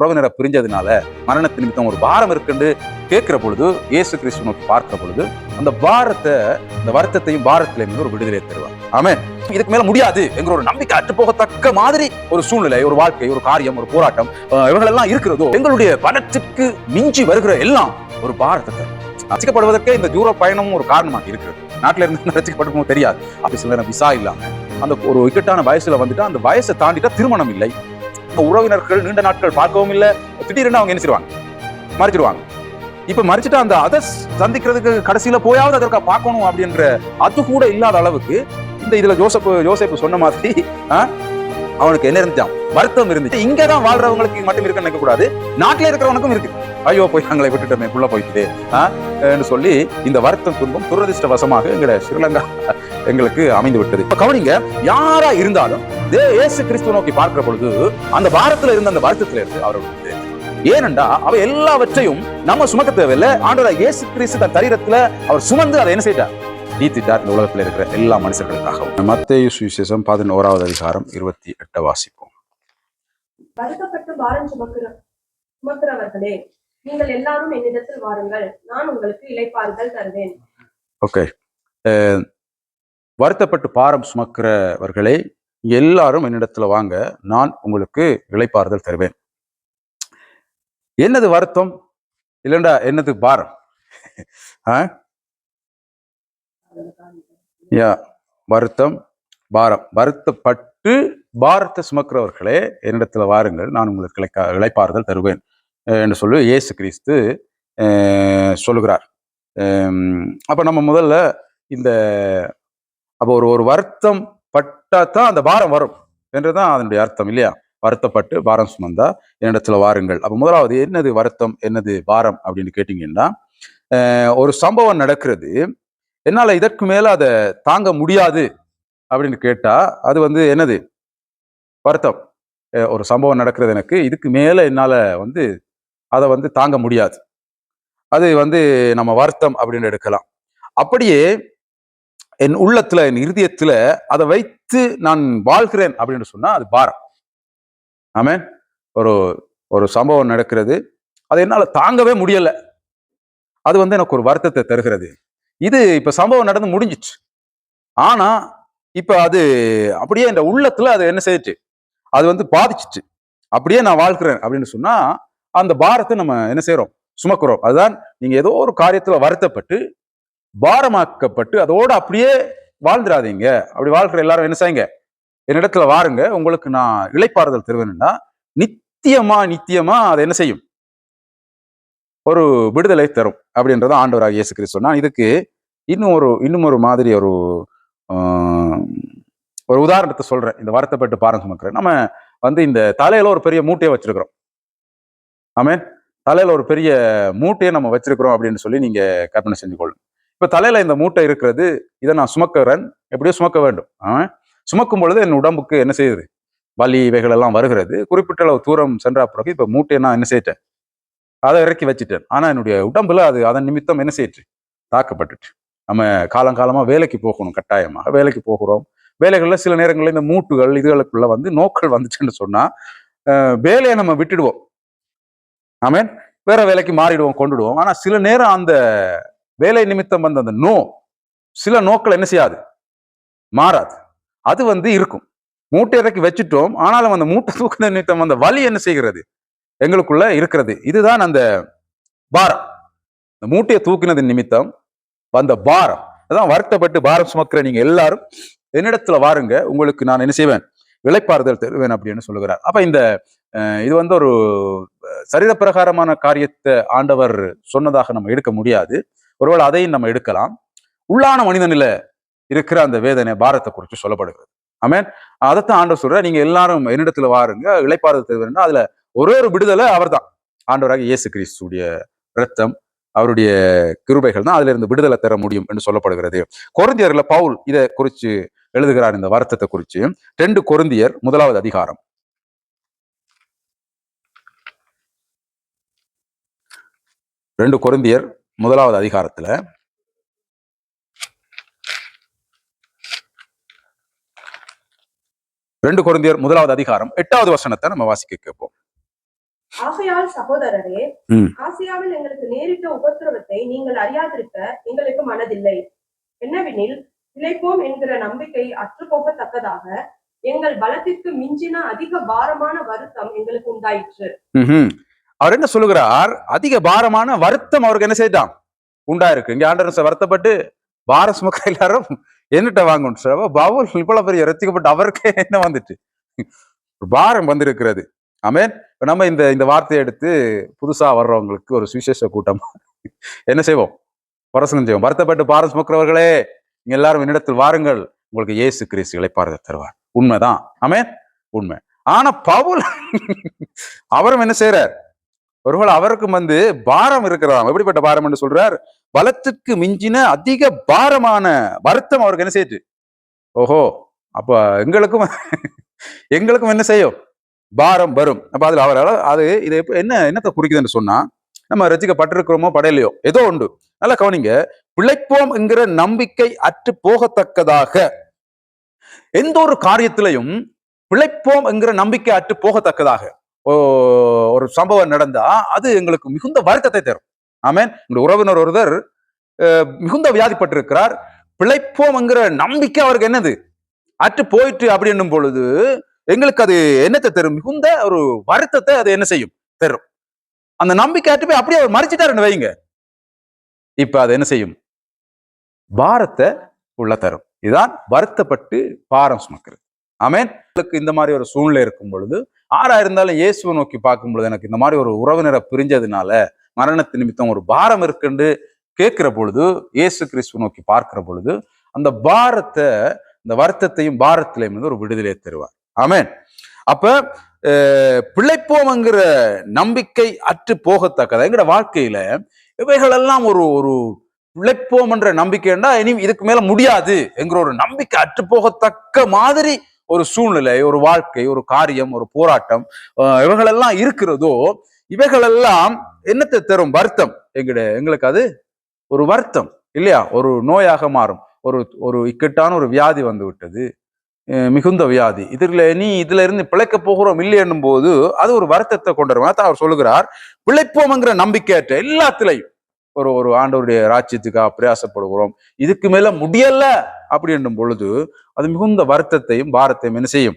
உறவினரை பிரிஞ்சதுனால மரணத்து நிமித்தம் ஒரு பாரம் இருக்குன்னு கேட்கிற பொழுது இயேசு கிறிஸ்து நோக்கி பார்க்கிற பொழுது அந்த பாரத்தை அந்த வருத்தத்தையும் பாரத்திலையும் ஒரு விடுதலை தருவார். ஆமே இதுக்கு மேல முடியாது என்கிற ஒரு நம்பிக்கை அற்று போகத்தக்க மாதிரி ஒரு சூழ்நிலை ஒரு வாழ்க்கை ஒரு காரியம் ஒரு போராட்டம் இவங்களெல்லாம் இருக்கிறதோ எங்களுடைய பலத்திற்கு மிஞ்சி வருகிற எல்லாம் ஒரு பாரத்தை ரசிக்கப்படுவதற்கே இந்த தூர பயணமும் ஒரு காரணமாக இருக்கிறது. நாட்டில இருந்து ரசிக்கப்படும் தெரியாது. அப்படி சில நேரம் விசா இல்லாம அந்த ஒரு இக்கட்டான வயசுல வந்துட்டு அந்த வயசை தாண்டிட்டா திருமணம் இல்லை. உறவினர்கள் நீண்ட நாட்கள் பார்க்கவும் இல்லை. திடீர்னு அவங்க என்ன செய்வாங்க? இப்ப மறைச்சிட்டு அந்த அதை சந்திக்கிறதுக்கு கடைசியில போயாவது அதற்காக பார்க்கணும் அப்படின்ற அது கூட இல்லாத அளவுக்கு இந்த இதுல ஜோசப் ஜோசப் சொன்ன மாதிரி அவனுக்கு என்ன இருந்துச்சான் வருத்தம் இருந்துச்சு. இங்கதான் வாழ்றவங்களுக்கு மட்டும் இருக்குன்னு நினைக்க கூடாது. நாட்டில இருக்கிறவனுக்கும் இருக்கு. ஐயோ போய் நாங்களை விட்டுட்டோமே புள்ள போயிட்டு சொல்லி இந்த வருத்தம் துன்பம் துரதிர்ஷ்டவசமாக எங்களை ஸ்ரீலங்கா எங்களுக்கு அமைந்து விட்டது இப்ப கவனிங்க யாரா இருந்தாலும் தே இயேசு கிறிஸ்துவ நோக்கி பார்க்கிற பொழுது அந்த பாரத்துல இருந்த அந்த வருத்தத்துல இருந்து அவர்களுக்கு ஏனென்றா அவ எல்லாவற்றையும் நம்ம சுமக்க தேவையில்லை. ஆண்டவராக இயேசு கிறிஸ்து தன் சரீரத்துல அவர் சுமந்து அதை என்ன செய்தார்? நீத்திட்டார். இந்த உலகத்துல இருக்கிற எல்லா மனுஷர்களுக்காகவும். மத்தேயு சுவிசேஷம் பதினோராவது அதிகாரம் இருபத்தி எட்ட வாசிப்போம். வருத்தப்பட்டு பாரம் சுமக்கிற சுமக்கிறவர்களே நீங்கள் எல்லாரும் என்னிடத்தில் வாருங்கள். நான் உங்களுக்கு இளைப்பாறுதல் தருவேன். ஓகே வருத்தப்பட்டு பாரம் சுமக்கிறவர்களே எல்லாரும் என்னிடத்துல வாங்க நான் உங்களுக்கு இழைப்பாறுதல் தருவேன். என்னது வருத்தம்? இல்லைண்டா என்னது பாரம்? ஆ? யா வருத்தம் பாரம். வருத்தப்பட்டு பாரத்தை சுமக்கிறவர்களே என்னிடத்துல வாருங்கள் நான் உங்களுக்கு இழைக்கா இளைப்பாறுதல் தருவேன் என்று சொல்லி இயேசு கிறிஸ்து சொல்லுகிறார். அப்போ நம்ம முதல்ல இந்த அப்போ ஒரு ஒரு வருத்தம் பட்டா தான் அந்த பாரம் வரும் என்றுதான் அதனுடைய அர்த்தம் இல்லையா? வருத்தப்பட்டு பாரம் சுமந்தா என்னிடத்துல வாருங்கள். அப்போ முதலாவது என்னது வருத்தம் என்னது பாரம் அப்படின்னு கேட்டிங்கன்னா ஒரு சம்பவம் நடக்கிறது. என்னால் இதற்கு மேலே அதை தாங்க முடியாது அப்படின்னு கேட்டால் அது வந்து என்னது? வருத்தம். ஒரு சம்பவம் நடக்கிறது எனக்கு. இதுக்கு மேலே என்னால் வந்து அதை வந்து தாங்க முடியாது. அது வந்து நம்ம வருத்தம் அப்படின்னு எடுக்கலாம். அப்படியே என் உள்ளத்துல என் இருதயத்துல அதை வைத்து நான் வாழ்கிறேன் அப்படின்னு சொன்னா அது பாரம். ஆமே ஒரு ஒரு சம்பவம் நடக்கிறது. அது என்னால தாங்கவே முடியல. அது வந்து எனக்கு ஒரு வருத்தத்தை தருகிறது. இது இப்ப சம்பவம் நடந்து முடிஞ்சிச்சு. ஆனா இப்ப அது அப்படியே இந்த உள்ளத்துல அது என்ன செய்யுச்சு? அது வந்து பாதிச்சிச்சு. அப்படியே நான் வாழ்கிறேன் அப்படின்னு சொன்னா அந்த பாரத்தை நம்ம என்ன செய்கிறோம் சுமக்கிறோம். அதுதான் நீங்க ஏதோ ஒரு காரியத்துல வருத்தப்பட்டு பாரமாக்கப்பட்டு அதோட அப்படியே வாழ்ந்துடாதீங்க அப்படி வாழ்கிற எல்லாரும் என்ன செய்யுங்க? என்னிடத்துல வாருங்க. உங்களுக்கு நான் இளைப்பாறுதல் தருவேன்னா நித்தியமா நித்தியமா அதை என்ன செய்யும்? ஒரு விடுதலை தரும் அப்படின்றத ஆண்டவராக இயேசு கிறிஸ்து சொன்னா இதுக்கு இன்னும் ஒரு இன்னும் ஒரு மாதிரி ஒரு ஆஹ், ஒரு உதாரணத்தை சொல்றேன். இந்த வருத்தப்பட்டு பாரம் சுமக்கிறேன் நம்ம வந்து இந்த தலையில ஒரு பெரிய மூட்டையை வச்சிருக்கிறோம். ஆமே தலையில ஒரு பெரிய மூட்டையை நம்ம வச்சிருக்கிறோம் அப்படின்னு சொல்லி நீங்க கற்பனை செஞ்சு கொள்ளுங்க. இப்ப தலையில இந்த மூட்டை இருக்கிறது இதை நான் சுமக்கிறேன். எப்படியோ சுமக்க வேண்டும். ஆஹ் சுமக்கும் பொழுது என் உடம்புக்கு என்ன செய்யுது? வலி இவைகள் எல்லாம் வருகிறது. குறிப்பிட்ட அளவு தூரம் சென்ற பிறகு இப்ப மூட்டையை நான் என்ன செய்யிட்டேன் அதை இறக்கி வச்சுட்டேன். ஆனா என்னுடைய உடம்புல அது அதன் நிமித்தம் என்ன செய்யிட்டு தாக்கப்பட்டுட்டு நம்ம காலங்காலமாக வேலைக்கு போகணும் கட்டாயமாக. வேலைக்கு போகிறோம். வேலைகளில் சில நேரங்களில் இந்த மூட்டுகள் இதுகளுக்குள்ள வந்து நோக்கள் வந்துச்சுன்னு சொன்னால் வேலையை நம்ம விட்டுடுவோம். ஆமேன்? வேற வேலைக்கு மாறிடுவோம் கொண்டுடுவோம். ஆனால் சில நேரம் அந்த வேலை நிமித்தம் வந்த அந்த நோ சில நோக்கள் என்ன செய்யாது? மாறாது. அது வந்து இருக்கும். மூட்டை இறக்கி வச்சுட்டோம் ஆனாலும் அந்த மூட்டை தூக்க நிமித்தம் அந்த வலி என்ன செய்கிறது? எங்களுக்குள்ள இருக்கிறது. இதுதான் அந்த பாரம். இந்த மூட்டையை தூக்கினது நிமித்தம் வந்த பாரம். அதான் வருத்தப்பட்டு பாரம் சுமக்கிற நீங்க எல்லாரும் என்னிடத்துல வாருங்க உங்களுக்கு நான் என்ன செய்வேன்? விலைப்பாறுதல் தருவேன் அப்படின்னு சொல்லுகிறார். அப்ப இந்த இது வந்து ஒரு அஹ், சரீரப்பிரகாரமான காரியத்தை ஆண்டவர் சொன்னதாக நம்ம எடுக்க முடியாது. ஒருவேளை அதையும் நம்ம எடுக்கலாம். உள்ளான மனிதனில இருக்கிற அந்த வேதனை பாரத்தை குறித்து சொல்லப்படுகிறது. ஆமேன். அதைத்தான் ஆண்டவர் சொல்ற நீங்க எல்லாரும் என்னிடத்துல வாருங்க. இளைப்பாறுதல் தேவைன்னா அதுல ஒரே ஒரு விடுதலை அவர்தான். ஆண்டவராக இயேசு கிறிஸ்துடைய ரத்தம் அவருடைய கிருபைகள் தான் அதுல இருந்து விடுதலை தர முடியும் என்று சொல்லப்படுகிறது. கொருந்தியர்ல பவுல் இதை குறித்து எழுதுகிறார் இந்த வருத்தத்தை குறித்து ரெண்டு கொருந்தியர் முதலாவது அதிகாரம். ரெண்டு கொருந்தியர் முதலாவது அதிகாரத்துல ரெண்டு கொருந்தியர் முதலாவது அதிகாரம் எட்டாவது வசனத்தை நம்ம வாசிக்க கேட்போம் ஆகையால் சகோதரரே. ஆசியாவில் எங்களுக்கு நேரிட்ட உபத்திரவத்தை நீங்கள் அறியாதிருக்க எங்களுக்கு மனதில்லை என்னவெனில் இழைப்போம் என்கிற நம்பிக்கை அற்றுப்போகத்தக்கதாக எங்கள் பலத்திற்கு மிஞ்சின அதிக பாரமான வருத்தம் எங்களுக்கு உண்டாயிற்று. அவர் என்ன சொல்லுகிறார்? அதிக பாரமான வருத்தம் அவருக்கு என்ன செய்தான் உண்டா இருக்கு இங்க ஆண்டர் வருத்தப்பட்டு பாரஸ் சுமக்கிற எல்லாரும் என்னட்ட வாங்கணும். சார் பவுல் இவ்வளவு பெரிய ரத்திக்கப்பட்டு அவருக்கே என்ன வந்துட்டு? பாரம் வந்திருக்கிறது. ஆமேன். நம்ம இந்த இந்த வார்த்தையை எடுத்து புதுசா வர்றவங்களுக்கு ஒரு சுவிசேஷ கூட்டம். என்ன செய்வோம்? பிரசனம் செய்வோம். வருத்தப்பட்டு பாரம் சுமக்கிறவர்களே நீங்க எல்லாரும் என்னிடத்தில் வாருங்கள். உங்களுக்கு இயேசு கிறிஸ்துகளை இளைப்பாறுதல் தருவார். உண்மைதான். ஆமேன். உண்மை. ஆனா பவுல் அவரும் என்ன செய்யறார் ஒருவேளை அவருக்கும் வந்து பாரம் இருக்கிறதாம். எப்படிப்பட்ட பாரம் என்று சொல்றார்? பலத்துக்கு மிஞ்சின அதிக பாரமான வருத்தம் அவருக்கு என்ன செய்யுது ஓஹோ அப்ப எங்களுக்கும் எங்களுக்கும் என்ன செய்யும்? பாரம் வரும். அப்ப அதுல அவரால் அது இது என்ன என்னத்தை குறிக்குதுன்னு சொன்னா நம்ம ரசிக்கப்பட்டிருக்கிறோமோ படையிலையோ ஏதோ உண்டு நல்லா கவனிங்க. பிழைப்போம் என்கிற நம்பிக்கை அற்று போகத்தக்கதாக. எந்த ஒரு காரியத்திலையும் பிழைப்போம் என்கிற நம்பிக்கை அற்று போகத்தக்கதாக. ஒரு சம்பவம் நடந்தா அது எங்களுக்கு மிகுந்த வருத்தத்தை தரும். ஆமேன். இந்த உறவினர் ஒருவர் மிகுந்த வியாதிப்பட்டிருக்கிறார். பிழைப்போம் என்கிற நம்பிக்கை அவருக்கு என்னது? அற்று போயிட்டு அப்படி என்னும் பொழுது எங்களுக்கு அது என்னத்தை தரும்? மிகுந்த ஒரு வருத்தத்தை அது என்ன செய்யும்? தரும். அந்த நம்பிக்கை அற்று போய் அப்படியே அவர் மறைச்சிட்டாருன்னு வைங்க இப்ப அது என்ன செய்யும்? பாரத்தை உள்ள தரும். இதுதான் வருத்தப்பட்டு பாரம் சுமக்கிறது. ஆமேன். இந்த மாதிரி ஒரு சூழ்நிலை இருக்கும் பொழுது ஆறா இருந்தாலும் இயேசுவை நோக்கி பார்க்கும் பொழுது எனக்கு இந்த மாதிரி ஒரு உறவினரை பிரிஞ்சதுனால மரணத்து நிமித்தம் ஒரு பாரம் இருக்குன்னு கேட்கிற பொழுது இயேசு கிறிஸ்துவ நோக்கி பார்க்கிற பொழுது அந்த பாரத்தை இந்த வருத்தத்தையும் பாரத்திலையும் வந்து ஒரு விடுதலையை தருவார். ஆமேன். அப்ப பிழைப்போம்ங்கிற நம்பிக்கை அற்று போகத்தக்கதா? எங்கட வாழ்க்கையில இவைகளெல்லாம் ஒரு ஒரு பிழைப்போம் என்ற நம்பிக்கைன்னா இனி இதுக்கு மேல முடியாது என்கிற ஒரு நம்பிக்கை அற்று போகத்தக்க மாதிரி ஒரு சூழ்நிலை ஒரு வாழ்க்கை ஒரு காரியம் ஒரு போராட்டம் இவைகளெல்லாம் இருக்கிறதோ இவைகளெல்லாம் என்னத்தை தரும்? வருத்தம். எங்கட எங்களுக்கு அது ஒரு வருத்தம் இல்லையா? ஒரு நோயாக மாறும். ஒரு ஒரு இக்கட்டான ஒரு வியாதி வந்து விட்டது. மிகுந்த வியாதி. இதில் நீ இதுல இருந்து பிழைக்க போகிறோம் இல்லை என்னும் போது அது ஒரு வருத்தத்தை கொண்டு வரும். அதான் அவர் சொல்லுகிறார் பிழைப்போம்ங்கிற நம்பிக்கையற்ற எல்லாத்திலையும். ஒரு ஒரு ஆண்டவருடைய ராஜ்யத்துக்காக பிரயாசப்படுகிறோம். இதுக்கு மேல முடியல. அப்படி என்னும் பொழுது அது மிகுந்த வருத்தத்தையும் பாரத்தையும் என்ன செய்யும்?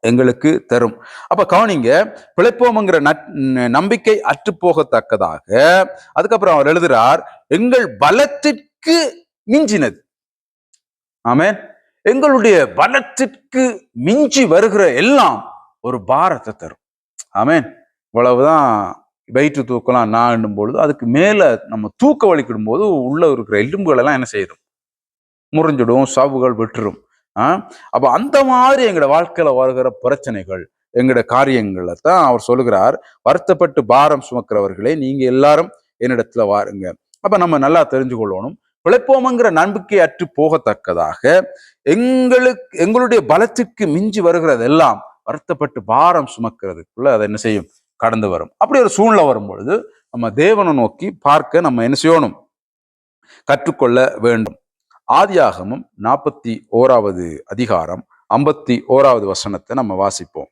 எங்களுக்கு தரும். அப்ப கவனிங்க பிழைப்போம்ங்கிற நட்- நம்பிக்கை அற்று போகத்தக்கதாக அதுக்கப்புறம் அவர் எழுதுறார் எங்கள் பலத்திற்கு மிஞ்சினது. ஆமே எங்களுடைய பலத்திற்கு மிஞ்சி வருகிற எல்லாம் ஒரு பாரத்தை தரும். ஆமேன். இவ்வளவுதான் வெயிட்டு தூக்கலாம் நான் என்னும் பொழுது அதுக்கு மேல நம்ம தூக்க வலிக்கிடும் போது உள்ள இருக்கிற எலும்புகள் எல்லாம் என்ன செய்யும்? முறிஞ்சிடும் சாவுகள் விட்டுரும். ஆ? அந்த மாதிரி எங்களோட வாழ்க்கையில வருகிற பிரச்சனைகள் எங்களோட காரியங்களை தான் அவர் சொல்லுகிறார் வருத்தப்பட்டு பாரம் சுமக்கிறவர்களே நீங்க எல்லாரும் என்னிடத்துல வாருங்க. அப்ப நம்ம நல்லா தெரிஞ்சு கொள்ளணும். பிழைப்போமங்கிற நம்பிக்கை அற்று போகத்தக்கதாக எங்களுக்கு எங்களுடைய பலத்திற்கு மிஞ்சி வருகிறதெல்லாம் வருத்தப்பட்டு பாரம் சுமக்கிறதுக்குள்ள அதை என்ன செய்யும்? கடந்து வரும். அப்படி ஒரு சூழ்நிலை வரும்பொழுது நம்ம தேவனை நோக்கி பார்க்க நம்ம என்ன செய்யணும்? கற்றுக்கொள்ள வேண்டும். ஆதியாகமும் நாற்பத்தி ஓராவது அதிகாரம் ஐம்பத்தி ஓராவது வசனத்தை நம்ம வாசிப்போம்.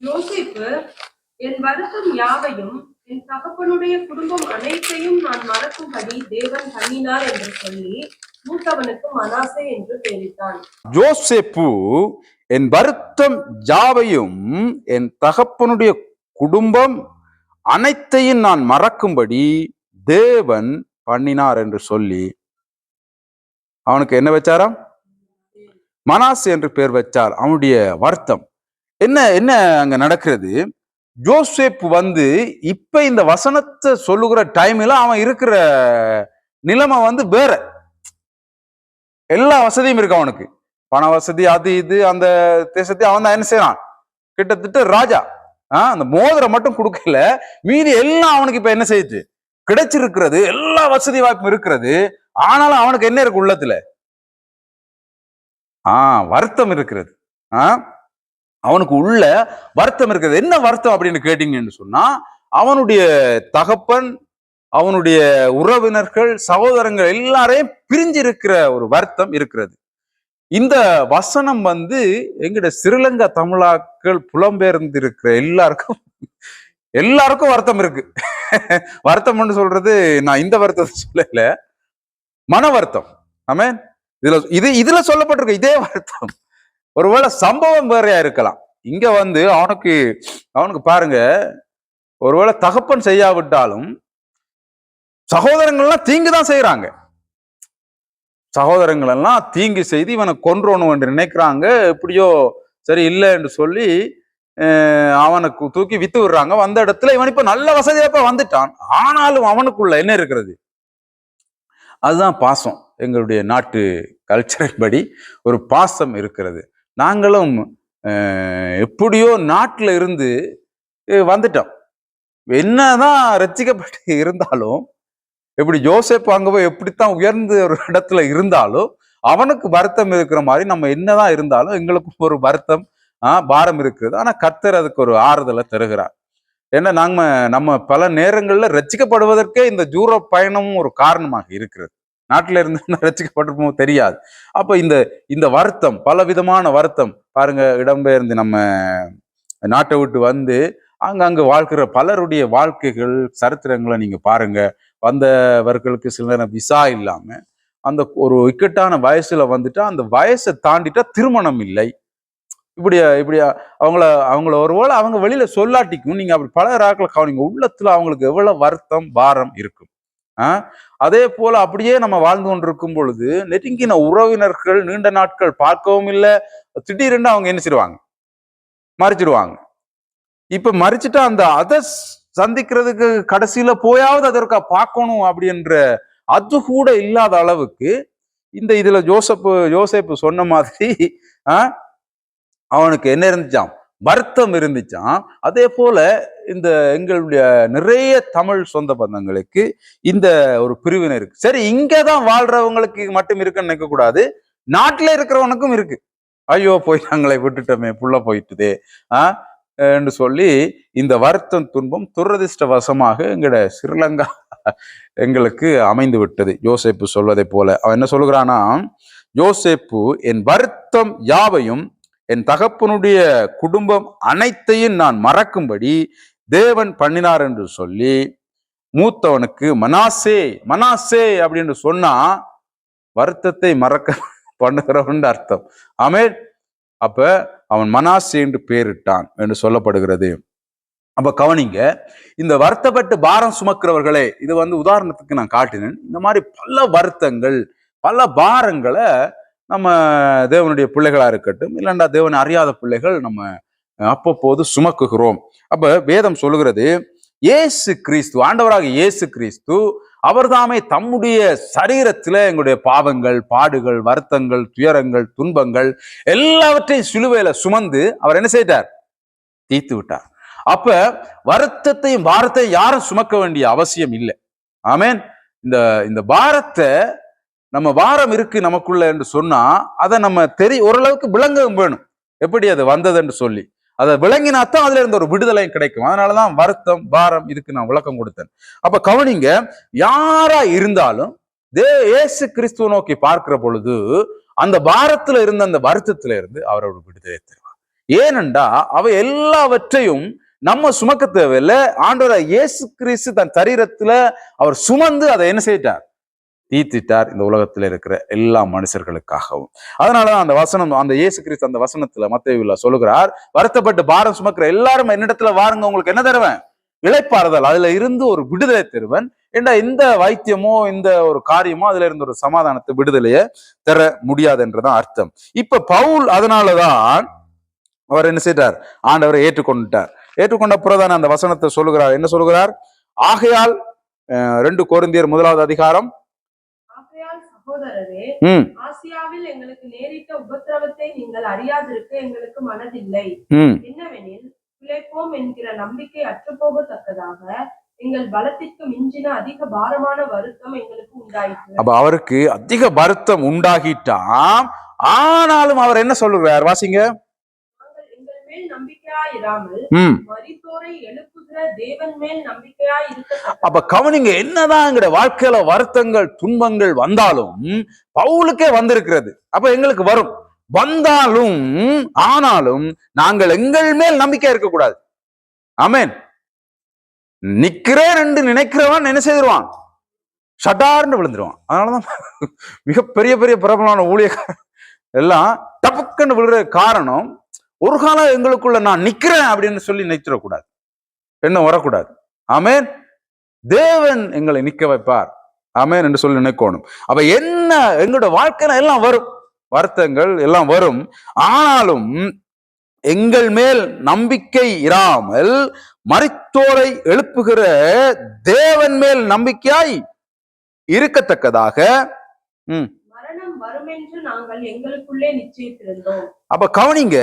யோசிப்பு என் வருத்தம் யாவையும் என் தகப்பனுடைய குடும்பம் அனைத்தையும் நான் மறக்கும்படி தேவன் பண்ணினார் என்று சொல்லி மூத்தவனுக்கு மனாசே என்று பெயரிட்டான் ஜோசேப்பு என் வருத்தம் ஜாவையும் என் தகப்பனுடைய குடும்பம் அனைத்தையும் நான் மறக்கும்படி தேவன் பண்ணினார் என்று சொல்லி அவனுக்கு என்ன வச்சாராம்? மனாஸ் என்று பேர் வச்சார். அவனுடைய வருத்தம். என்ன என்ன அங்க நடக்கிறது? ஜோசேப் வந்து இப்ப இந்த வசனத்தை சொல்லுகிற டைம்ல அவன் இருக்கிற நிலைமை வந்து வேற. எல்லா வசதியும் இருக்கு அவனுக்கு. பண வசதி அது இது அந்த தேசத்தை அவன் தான் என்ன செய்யறான்? கிட்டத்தட்ட ராஜா. ஆஹ் அந்த மோதிரம் மட்டும் கொடுக்கல. மீதி எல்லாம் அவனுக்கு இப்ப என்ன செய்யுது? கிடைச்சிருக்கிறது. எல்லா வசதி வாய்ப்பும் இருக்கிறது. ஆனாலும் அவனுக்கு என்ன இருக்கு உள்ளத்துல? ஆஹ் வருத்தம் இருக்கிறது. ஆஹ் அவனுக்கு உள்ள வருத்தம் இருக்கிறது என்ன வருத்தம் அப்படின்னு கேட்டீங்கன்னு சொன்னா அவனுடைய தகப்பன் அவனுடைய உறவினர்கள் சகோதரங்கள் எல்லாரையும் பிரிஞ்சிருக்கிற ஒரு வருத்தம் இருக்கிறது. இந்த வசனம் வந்து எங்கட சிறிலங்கா தமிழாக்கள் புலம்பெயர்ந்து இருக்கிற எல்லாருக்கும் எல்லாருக்கும் வருத்தம் இருக்கு. வருத்தம்னு சொல்றது நான் இந்த வருத்தத்தை சொல்லல. மன வருத்தம். ஆமே இதுல இது இதுல சொல்லப்பட்டிருக்க இதே வருத்தம். ஒருவேளை சம்பவம் வேறையா இருக்கலாம். இங்க வந்து அவனுக்கு அவனுக்கு பாருங்க ஒருவேளை தகப்பன் செய்யாவிட்டாலும் சகோதரங்கள்லாம் தீங்கு தான் செய்யறாங்க சகோதரங்கள் எல்லாம் தீங்கு செய்து இவனை கொன்றோணும் என்று நினைக்கிறாங்க. எப்படியோ சரி இல்லை என்று சொல்லி அவனுக்கு தூக்கி வித்து விடுறாங்க. வந்த இடத்துல இவன் இப்ப நல்ல வசதியாப்ப வந்துட்டான். ஆனாலும் அவனுக்குள்ள என்ன இருக்கிறது? அதுதான் பாசம். எங்களுடைய நாட்டு கல்ச்சரின் படி ஒரு பாசம் இருக்கிறது. நாங்களும் எப்படியோ நாட்டில் இருந்து வந்துட்டோம். என்னதான் ரசிக்கப்பட்டு இருந்தாலும் எப்படி ஜோசப் அங்கே போய் எப்படித்தான் உயர்ந்த ஒரு இடத்துல இருந்தாலும் அவனுக்கு வருத்தம் இருக்கிற மாதிரி நம்ம என்னதான் இருந்தாலும் எங்களுக்கும் ஒரு வருத்தம் பாரம் இருக்கிறது. ஆனால் கர்த்தர் அதுக்கு ஒரு ஆறுதலை தருகிறார். ஏன்னா நாம நம்ம பல நேரங்களில் ரசிக்கப்படுவதற்கே இந்த தூர பயணமும் ஒரு காரணமாக இருக்கிறது. நாட்டில் இருந்து ரசிக்கப்பட்டிருப்போம் தெரியாது. அப்போ இந்த இந்த வருத்தம் பல விதமான வருத்தம் பாருங்க இடம்பெயர்ந்து நம்ம நாட்டை விட்டு வந்து அங்கங்கே வாழ்க்கிற பலருடைய வாழ்க்கைகள் சரித்திரங்களை நீங்க பாருங்க. வந்தவர்களுக்கு சில நேரம் விசா இல்லாம அந்த ஒரு இக்கட்டான வயசுல வந்துட்டா அந்த வயசை தாண்டிட்டா திருமணம் இல்லை. இப்படியா இப்படியா அவங்கள அவங்கள ஒருவேளை அவங்க வெளியில சொல்லாட்டிக்கும் நீங்க அப்படி பல ராக்களை கவனிங்க உள்ளத்துல அவங்களுக்கு எவ்வளவு வருத்தம் பாரம் இருக்கும். அதே போல அப்படியே நம்ம வாழ்ந்து கொண்டிருக்கும் பொழுது நெருங்கின உறவினர்கள் நீண்ட நாட்கள் பார்க்கவும் இல்லை. திடீரென்று அவங்க என்ன செய்வாங்க? மறிச்சிடுவாங்க. இப்ப மறிச்சுட்டா அந்த அதை சந்திக்கிறதுக்கு கடைசியில போயாவது அதற்கா பார்க்கணும் அப்படின்ற அது கூட இல்லாத அளவுக்கு இந்த இதுல ஜோசப் ஜோசப் சொன்ன மாதிரி ஆஹ் அவனுக்கு என்ன இருந்துச்சான் வருத்தம் இருந்துச்சான் அதே போல இந்த எங்களுடைய நிறைய தமிழ் சொந்த பந்தங்களுக்கு இந்த ஒரு பிரிவினை இருக்கு. சரி இங்கதான் வாழ்றவங்களுக்கு மட்டும் இருக்குன்னு நினைக்க கூடாது. நாட்டில் இருக்கிறவனுக்கும் இருக்கு. ஐயோ போய் நாங்களை விட்டுட்டோமே புள்ள போயிட்டுதே. ஆ? என்று சொல்லி இந்த வருத்தம் துன்பம் துரதிர்ஷ்டவசமாக எங்கட ஸ்ரீலங்கா எங்களுக்கு அமைந்து விட்டது. யோசேப்பு சொல்வதை போல. அவன் என்ன சொல்லுகிறானா யோசேப்பு என் வருத்தம் யாவையும் என் தகப்பனுடைய குடும்பம் அனைத்தையும் நான் மறக்கும்படி தேவன் பண்ணினார் என்று சொல்லி மூத்தவனுக்கு மனாசே மனாசே அப்படின்னு சொன்னா வருத்தத்தை மறக்க பண்ணுகிறவன் அர்த்தம். ஆமே அப்ப அவன் மனாசே என்று பேரிட்டான் என்று சொல்லப்படுகிறது. அப்ப கவனிங்க இந்த வருத்தப்பட்டு பாரம் சுமக்கிறவர்களே இது வந்து உதாரணத்துக்கு நான் காட்டினேன். இந்த மாதிரி பல வருத்தங்கள் பல பாரங்களை நம்ம தேவனுடைய பிள்ளைகளாக இருக்கட்டும் இல்லைண்டா தேவன் அறியாத பிள்ளைகள் நம்ம அப்பப்போது சுமக்குகிறோம். அப்போ வேதம் சொல்லுகிறது இயேசு கிறிஸ்து ஆண்டவராக இயேசு கிறிஸ்து அவர்தாமே தம்முடைய சரீரத்தில் எங்களுடைய பாவங்கள் பாடுகள் வருத்தங்கள் துயரங்கள் துன்பங்கள் எல்லாவற்றையும் சிலுவையில சுமந்து அவர் என்ன செய்தார்? தீர்த்து விட்டார். அப்ப வருத்தத்தையும் பாரத்தையும் யாரும் சுமக்க வேண்டிய அவசியம் இல்லை. ஆமேன். இந்த இந்த பாரத்தை நம்ம வாரம் இருக்கு நமக்குள்ள என்று சொன்னா அதை நம்ம தெரி ஓரளவுக்கு விளங்க வேணும். எப்படி அது வந்தது என்று சொல்லி. அதை விளங்கினாத்தான் அதுல இருந்த ஒரு விடுதலையும் கிடைக்கும். அதனாலதான் வருத்தம் பாரம் இதுக்கு நான் விளக்கம் கொடுத்தேன். அப்ப கவனிங்க யாரா இருந்தாலும் தே இயேசு கிறிஸ்துவ நோக்கி பார்க்கிற பொழுது அந்த பாரத்துல இருந்த அந்த வருத்தத்துல இருந்து அவரோட விடுதலை தருவார். ஏனென்றா அவ எல்லாவற்றையும் நம்ம சுமக்க தேவையில்லை. ஆண்டவர இயேசு கிறிஸ்து தன் சரீரத்துல அவர் சுமந்து அதை என்ன செய்தார்? தீத்திட்டார் இந்த உலகத்தில் இருக்கிற எல்லா மனுஷர்களுக்காகவும். அதனாலதான் அந்த வசனம் அந்த இயேசு கிறிஸ்து அந்த வசனத்துல மத்தேயுல சொல்லுகிறார் வருத்தப்பட்டு பாரம் சுமக்கிற எல்லாரும் என்னிடத்துல வாருங்க உங்களுக்கு என்ன தருவேன்? இழைப்பாறுதல் அதுல இருந்து ஒரு விடுதலை தருவன். ஏண்டா இந்த வைத்தியமோ இந்த ஒரு காரியமோ அதுல இருந்து ஒரு சமாதானத்தை விடுதலையை தர முடியாது என்றுதான் அர்த்தம். இப்ப பவுல் அதனாலதான் அவர் என்ன செய்தார்? ஆண்டவரை ஏற்றுக்கொண்டுட்டார். ஏற்றுக்கொண்ட புறதான அந்த வசனத்தை சொல்லுகிறார். என்ன சொல்லுகிறார்? ஆகையால் ரெண்டு கோருந்தியர் முதலாவது அதிகாரம் சகோதரரே ஆசியாவில் எங்களுக்கு நேரிட்ட உபத்திரவத்தை நீங்கள் அறியாதிருக்க எங்களுக்கு மனதில்லை. என்னவெனில் பிழைப்போம் என்கிற நம்பிக்கை அற்றுப்போகத்தக்கதாக எங்கள் பலத்திற்கு மிஞ்சின அதிக பாரமான வருத்தம் எங்களுக்கு உண்டாயிற்று. அப்ப அவருக்கு அதிக வருத்தம் உண்டாகிட்டாம். ஆனாலும் அவர் என்ன சொல்லுகிறார்? வாசிங்க. எங்கள் மேல் நம்பிக்கையா அப்ப கவனிங்க என்னதான் எங்கட வாழ்க்கையில வருத்தங்கள் துன்பங்கள் வந்தாலும் பவுலுக்கே வந்திருக்கிறது. அப்ப எங்களுக்கு வரும். வந்தாலும் ஆனாலும் நாங்கள் எங்கள் மேல் நம்பிக்கை இருக்கக்கூடாது. ஆமென். நிக்கிறேன் என்று நினைக்கிறவன் என்ன செய்திருவான்? ஷட்டார்னு விழுந்துருவான். அதனாலதான் மிக பெரிய பெரிய பிரபலமான ஊழியக்காரன் எல்லாம் டபக்குன்னு விழுற காரணம் ஒரு காலம் எங்களுக்குள்ள நான் நிக்கிறேன் அப்படின்னு சொல்லி நினைச்சிடக்கூடாது. என்ன வரக்கூடாது. ஆமேன். தேவன் எங்களை நிக்க வைப்பார். ஆமேன் என்று சொல்லி நினைக்கணும். அப்ப என்ன எங்களோட வாழ்க்கையில எல்லாம் வரும். வருத்தங்கள் எல்லாம் வரும். ஆனாலும் எங்கள் மேல் நம்பிக்கை இராமல் மறித்தோரை எழுப்புகிற தேவன் மேல் நம்பிக்கையாய் இருக்கத்தக்கதாக ம் வருமென்று நாங்கள் எங்களுக்குள்ளே நிச்சயித்திருந்தோம். அப்ப கவனிங்க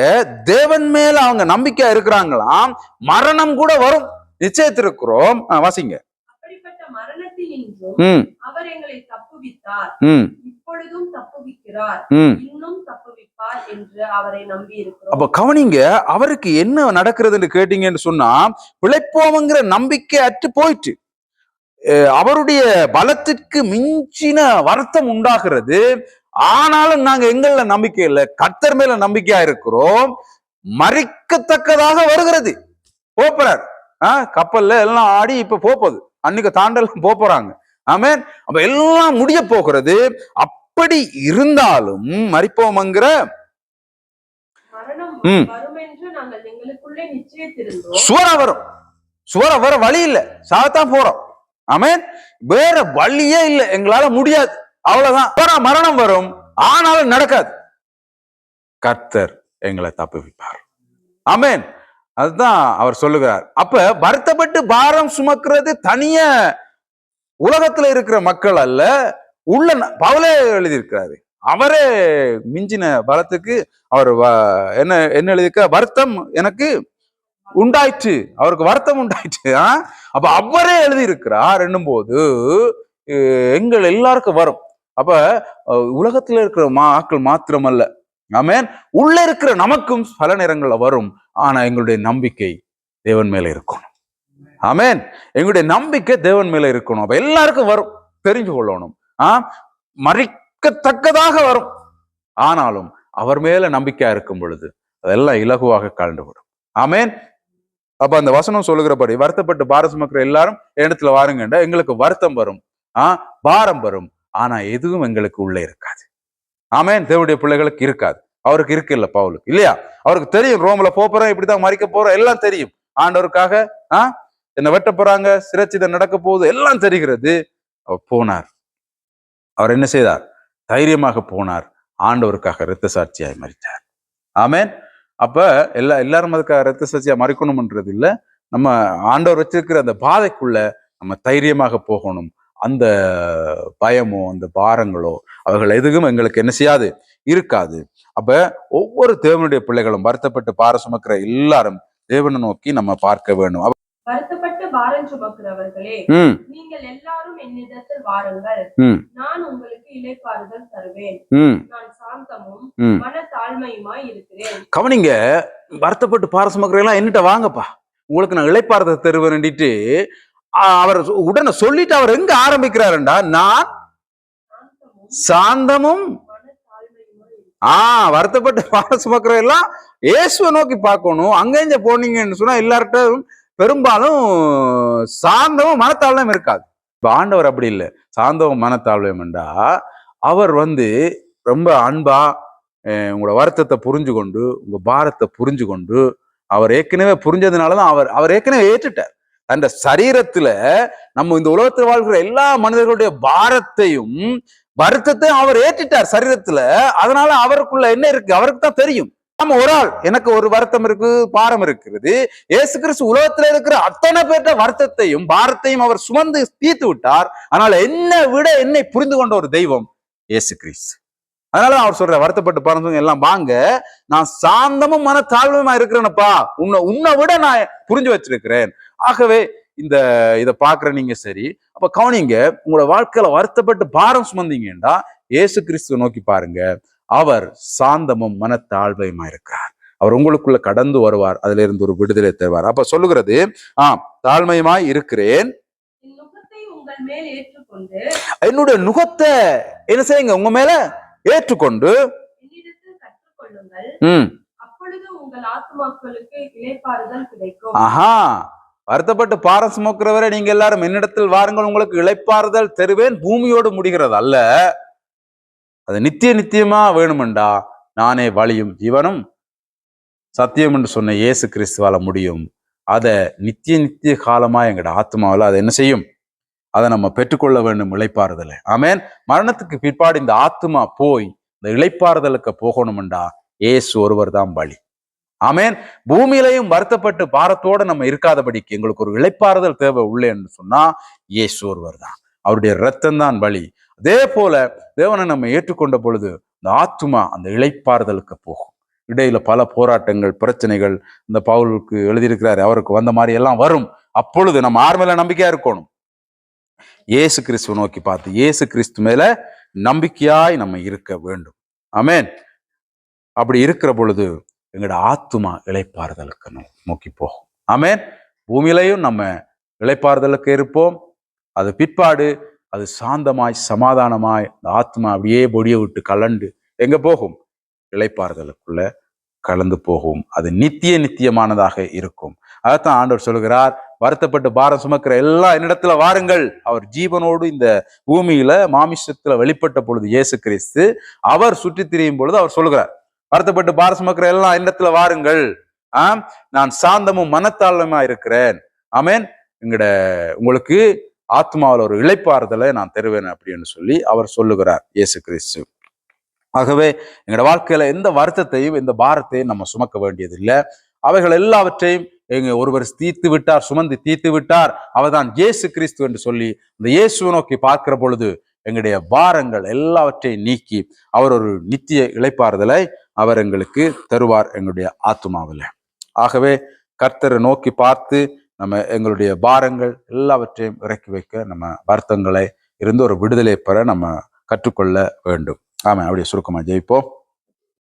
தேவன் மேல அவங்க நம்பிக்கையா இருக்கிறாங்களாம் மரணம் கூட வரும். நிச்சயத்திருக்கிறோம். வாசிங்க. அப்படிப்பட்ட மரணத்தினின்றும் அவர் எங்களை தப்புவித்தார். இப்பொழுதும் தப்புவிக்கிறார். இன்னும் தப்புவிப்பார் என்று அவரை நம்பி இருக்கிறோம் அப்ப கவனிங்க அவருக்கு என்ன நடக்கிறதுன்னு கேட்டீங்கன்னு சொன்னா பிழைப்போம்ங்கிற நம்பிக்கை அற்று போயிட்டு அவருடைய பலத்திற்கு மிஞ்சின வருத்தம் உண்டாகிறது. ஆனாலும் நாங்க எங்கள நம்பிக்கை இல்லை கர்த்தர் மேல நம்பிக்கையா இருக்கிறோம் மறிக்கத்தக்கதாக வருகிறது. போப்புறார். ஆஹ் கப்பல்ல எல்லாம் ஆடி இப்ப போப்போகுது. அன்னைக்கு தாண்டல் போறாங்க ஆமென். அப்ப எல்லாம் முடிய போகிறது. அப்படி இருந்தாலும் மறிப்போம்ங்கிற சுவரா வரும். சுவர வர வழி இல்ல. சாகத்தான் போறோம். ஆமென். வேற வழியே இல்ல. எங்களால முடியாது. அவ்வளவுதான். மரணம் வரும். ஆனாலும் நடக்காது. கர்த்தர் எங்களை தப்புவிப்பார். ஆமென். அதுதான் அவர் சொல்லுகிறார். அப்ப வருத்தப்பட்டு பாரம் சுமக்கிறது தனிய உலகத்துல இருக்கிற மக்கள் அல்ல உள்ள ந- எழுதியிருக்கிறாரு. அவரே மிஞ்சின பலத்துக்கு அவர் வ- என்ன என்ன எழுதியிருக்க? வருத்தம் எனக்கு உண்டாயிற்று. அவருக்கு வருத்தம் உண்டாயிற்று. ஆ? அப்ப அவரே எழுதியிருக்கிறார் என்னும் போது எங்கள் எல்லாருக்கும் வரும். அப்ப உலகத்துல இருக்கிற மா ஆட்கள் மாத்திரமல்ல. ஆமேன்? உள்ள இருக்கிற நமக்கும் பல நேரங்கள்ல வரும். ஆனா எங்களுடைய நம்பிக்கை தேவன் மேல இருக்கணும். ஆமேன்? எங்களுடைய நம்பிக்கை தேவன் மேல இருக்கணும். அப்ப எல்லாருக்கும் வரும். தெரிஞ்சு கொள்ளணும். ஆ? மறிக்கத்தக்கதாக வரும். ஆனாலும் அவர் மேல நம்பிக்கையா இருக்கும் பொழுது அதெல்லாம் இலகுவாக கலந்து விடும் ஆமேன்? அப்ப அந்த வசனம் சொல்லுகிறபடி வருத்தப்பட்டு பாரம் மக்கள் எல்லாரும் இடத்துல வாருங்கண்டா எங்களுக்கு வருத்தம் வரும். ஆஹ் பாரம் வரும். ஆனா எதுவும் எங்களுக்கு உள்ளே இருக்காது. ஆமேன். தேவடைய பிள்ளைகளுக்கு இருக்காது. அவருக்கு இருக்கு இல்ல பவுலுக்கு. இல்லையா? அவருக்கு தெரியும். ரோம்ல போறோம் இப்படிதான் மறிக்க போறோம் எல்லாம் தெரியும். ஆண்டவருக்காக ஆ? என்ன வெட்ட போறாங்க? சிரச்சிதம் நடக்க போகுது எல்லாம் தெரிகிறது. அவர் போனார். அவர் என்ன செய்தார்? தைரியமாக போனார். ஆண்டவருக்காக இரத்த சாட்சியாய் மறித்தார் ஆமேன். அப்ப எல்லா எல்லாரும் அதுக்காக இரத்த சாட்சியா மறிக்கணும்ன்றது இல்லை நம்ம ஆண்டவர் வச்சிருக்கிற அந்த பாதைக்குள்ள நம்ம தைரியமாக போகணும். அந்த பயமோ அந்த பாரங்களோ அவர்கள் எதுவும் எங்களுக்கு என்ன செய்யாது? இருக்காது. அப்ப ஒவ்வொரு தேவனுடைய பிள்ளைகளும் வருத்தப்பட்டு பார சுமக்கிற எல்லாரும் தேவனை நோக்கி நம்ம பார்க்க வேணும் வருத்தப்பட்டு பாரம் சுமக்கிறவர்களே நீங்கள் எல்லாரும் என்னிடத்தில் வாருங்கள். நான் உங்களுக்கு இளைப்பாறுதல் தருவேன். நான் சாந்தமும் ம். மன தாழ்மையுமாய் இருக்கிறேன். கவனிங்க வருத்தப்பட்டு பார சுமக்கிறவங்களாம் என்னட்ட வாங்கப்பா. உங்களுக்கு நான் இளைப்பாரத்தை தருவேன்டிட்டு அவர் உடனே சொல்லிட்டு அவர் எங்க ஆரம்பிக்கிறாருண்டா? நான் சாந்தமும் ஆ வருத்தப்பட்டு பார சுமக்கிறவங்க எல்லாம் இயேசுவை நோக்கி பார்க்கணும். அங்கேஞ்ச போனீங்கன்னு சொன்னா எல்லார்ட்டும் பெரும்பாலும் சாந்தமும் மனத்தாழ்வும் இருக்காது. இப்ப ஆண்டவர் அப்படி இல்லை. சாந்தமும் மனத்தாழ்வும்டா அவர் வந்து ரொம்ப அன்பா உங்களோட வருத்தத்தை புரிஞ்சு கொண்டு உங்க பாரத்தை புரிஞ்சு கொண்டு அவர் ஏற்கனவே புரிஞ்சதுனாலதான் அவர் அவர் ஏற்கனவே ஏற்றுட்டார். அந்த சரீரத்துல நம்ம இந்த உலகத்தில் வாழ்கிற எல்லா மனிதர்களுடைய பாரத்தையும் வருத்தத்தையும் அவர் ஏற்றிட்டார் சரீரத்துல. அதனால அவருக்குள்ள என்ன இருக்கு? அவருக்கு தான் தெரியும். நம்ம ஒரு ஆள். எனக்கு ஒரு வருத்தம் இருக்கு பாரம் இருக்கிறது ஏசு கிறிஸ்து உலகத்துல இருக்கிற அத்தனை பேர்ட்ட வருத்தத்தையும் பாரத்தையும் அவர் சுமந்து தீர்த்து விட்டார். அதனால என்ன விட என்னை புரிந்து கொண்ட ஒரு தெய்வம் ஏசு கிறிஸ்து. அதனால அவர் சொல்ற வருத்தப்பட்டு பாருங்க எல்லாம் வாங்க. நான் சாந்தமும் மன தாழ்வுமா இருக்கிறேனப்பா. உன்னை உன்னை விட நான் புரிஞ்சு வச்சிருக்கிறேன். ஆகவே இந்த இதை பாக்குற நீங்க சரி. அப்ப கவனிங்க உங்களோட வாழ்க்கையில வருத்தப்பட்டு பாரம் சுமந்தீங்கன்னா இயேசு கிறிஸ்துவ நோக்கி பாருங்க. அவர் சாந்தமும் மனத்தாழ்வையுமா இருக்கிறார் அவர் உங்களுக்குள்ள கடந்து வருவார் அதுல இருந்து ஒரு விடுதலை தருவார். அப்ப சொல்லுகிறது ஆ தாழ்மையுமாய் இருக்கிறேன். என்னுடைய நுகத்தை என்ன செய்யுங்க உங்க மேல ஏற்றுக்கொண்டு உங்கள் ஆத்துமாக்களுக்கு இளைப்பாறுதல் கிடைக்கும். ஆஹா. வருத்தப்பட்டு பாரம் சுமக்கிறவரை நீங்க எல்லாரும் என்னிடத்தில் வாருங்கள் உங்களுக்கு இழைப்பாறுதல் தருவேன் பூமியோடு முடிகிறது அல்ல. அது நித்திய நித்தியமா வேணுமெண்டா? நானே வழியும் ஜீவனும். சத்தியம் என்று சொன்ன இயேசு கிறிஸ்துவால முடியும். அதை நித்திய நித்திய காலமா எங்களோட ஆத்மாவில் அதை என்ன செய்யும்? அதை நம்ம பெற்றுக்கொள்ள வேண்டும் இழைப்பாறுதலை ஆமேன். மரணத்துக்கு பிற்பாடு இந்த ஆத்மா போய் இந்த இழைப்பாறுதலுக்கு போகணுமெண்டா? இயேசு ஒருவர் தான் வழி. ஆமேன். பூமியிலையும் வருத்தப்பட்டு பாரத்தோட நம்ம இருக்காதபடிக்கு எங்களுக்கு ஒரு இழைப்பாறுதல் தேவை உள்ளேன்னு சொன்னா இயேசு ஒருவர் தான் அவருடைய ரத்தம் தான் வழி அதே போல தேவனை நம்ம ஏற்றுக்கொண்ட பொழுது இந்த ஆத்துமா அந்த இளைப்பாறுதலுக்கு போகும். இடையில பல போராட்டங்கள் பிரச்சனைகள் இந்த பவுலுக்கு எழுதியிருக்கிறாரு அவருக்கு வந்த மாதிரி எல்லாம் வரும். அப்பொழுது நம்ம ஆர்மையில நம்பிக்கையா இருக்கணும். இயேசு கிறிஸ்துவ நோக்கி பார்த்து இயேசு கிறிஸ்து மேல நம்பிக்கையாய் நம்ம இருக்க வேண்டும். ஆமேன். அப்படி இருக்கிற பொழுது எங்களோட ஆத்துமா இழைப்பாறுதலுக்கு நோக்கி போகும். ஆமே பூமியிலையும் நம்ம இழைப்பாறுதலுக்கு இருப்போம். அது பிற்பாடு அது சாந்தமாய் சமாதானமாய் அந்த ஆத்மா அப்படியே பொடியை விட்டு கலண்டு எங்க போகும்? இழைப்பாறுதலுக்குள்ள கலந்து போகும். அது நித்திய நித்தியமானதாக இருக்கும். அதைத்தான் ஆண்டவர் சொல்கிறார் வருத்தப்பட்டு பாரம் சுமக்கிற எல்லா என்னிடத்துல வாருங்கள். அவர் ஜீவனோடு இந்த பூமியில மாமிசத்துல வெளிப்பட்ட பொழுது இயேசு கிறிஸ்து அவர் சுற்றி திரியும் பொழுது அவர் சொல்கிறார் வருத்தப்பட்டு பாரசமக்கிற எல்லாம் என்னிடத்துல வாருங்கள். ஆம் நான் சாந்தமும் மனத்தாளமா இருக்கிறேன். ஆமேன். எங்கட உங்களுக்கு ஆத்மாவில் ஒரு இழைப்பாறுதலை நான் தருவேன் அப்படின்னு சொல்லி அவர் சொல்லுகிறார் இயேசு கிறிஸ்து. ஆகவே எங்களோட வாழ்க்கையில எந்த வருத்தத்தையும் எந்த பாரத்தையும் நம்ம சுமக்க வேண்டியதில்லை. அவைகள் எல்லாவற்றையும் எங்க ஒருவர் தீர்த்து விட்டார் சுமந்து தீர்த்து விட்டார். அவர்தான் இயேசு கிறிஸ்து என்று சொல்லி இந்த இயேசுவை நோக்கி பார்க்கிற பொழுது எங்களுடைய பாரங்கள் எல்லாவற்றையும் நீக்கி அவர் ஒரு நித்திய இழைப்பாறுதலை அவர் எங்களுக்கு தருவார் எங்களுடைய ஆத்மாவில் ஆகவே கர்த்தரை நோக்கி பார்த்து நம்ம எங்களுடைய பாரங்கள் எல்லாவற்றையும் இறக்கி வைக்க நம்ம வருத்தங்களை இருந்து ஒரு விடுதலை பெற நம்ம கற்றுக்கொள்ள வேண்டும். ஆமாம் அப்படியே சுருக்கமாக ஜெயிப்போம்.